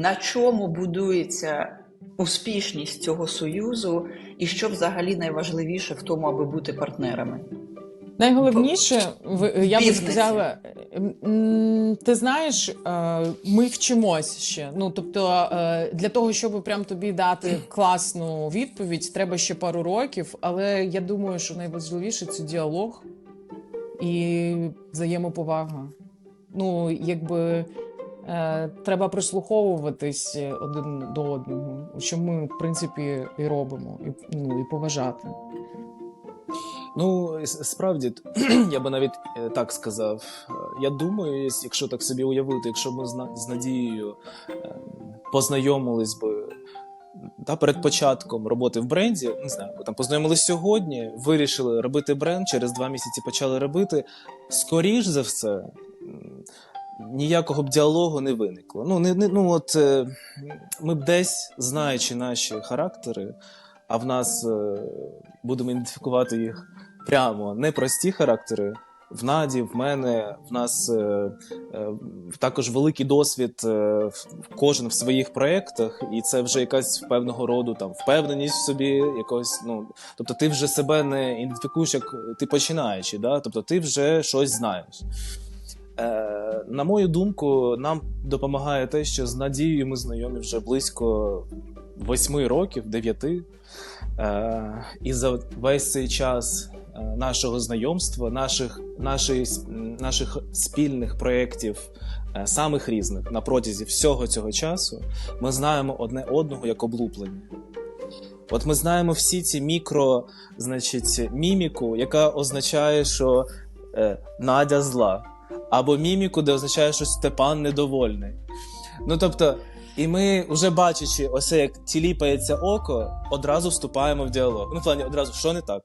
На чому будується успішність цього союзу, і що взагалі найважливіше в тому, аби бути партнерами? Найголовніше, я би сказала, ти знаєш, е, ми вчимось ще. Ну тобто, е, для того, щоб прям тобі дати класну відповідь, треба ще пару років. Але я думаю, що найважливіше це діалог і взаємоповага. Ну, якби треба прислуховуватись один до одного, що ми, в принципі, і робимо, і, ну, і поважати. Ну, справді, я би навіть е, так сказав. Е, Я думаю, якщо так собі уявити, якщо ми з Надією е, познайомились би та, перед початком роботи в бренді, не знаю, там познайомились сьогодні, вирішили робити бренд, через два місяці почали робити. Скоріш за все, ніякого б діалогу не виникло. Ну, не, не, ну от е, ми б десь, знаючи наші характери, а в нас е, будемо ідентифікувати їх прямо непрості характери. В Наді, в мене, в нас е, е, також великий досвід, е, в- кожен в своїх проєктах, і це вже якась певного роду там впевненість в собі, якось, ну, тобто ти вже себе не ідентифікуєш як ти починаючи, да? тобто ти вже щось знаєш. Е, на мою думку, нам допомагає те, що з Надією ми знайомі вже близько восьми років, дев'яти. Е, і за весь цей час е, нашого знайомства, наших, нашої, наших спільних проєктів, самих різних на протязі всього цього часу, ми знаємо одне одного як облуплення. От ми знаємо всі ці мікро, значить, міміку, яка означає, що Надя зла, або міміку, де означає, що Степан недовольний. Ну тобто, і ми, вже бачачи, ось як тіліпається око, одразу вступаємо в діалог. Ну, в плані, одразу, що не так?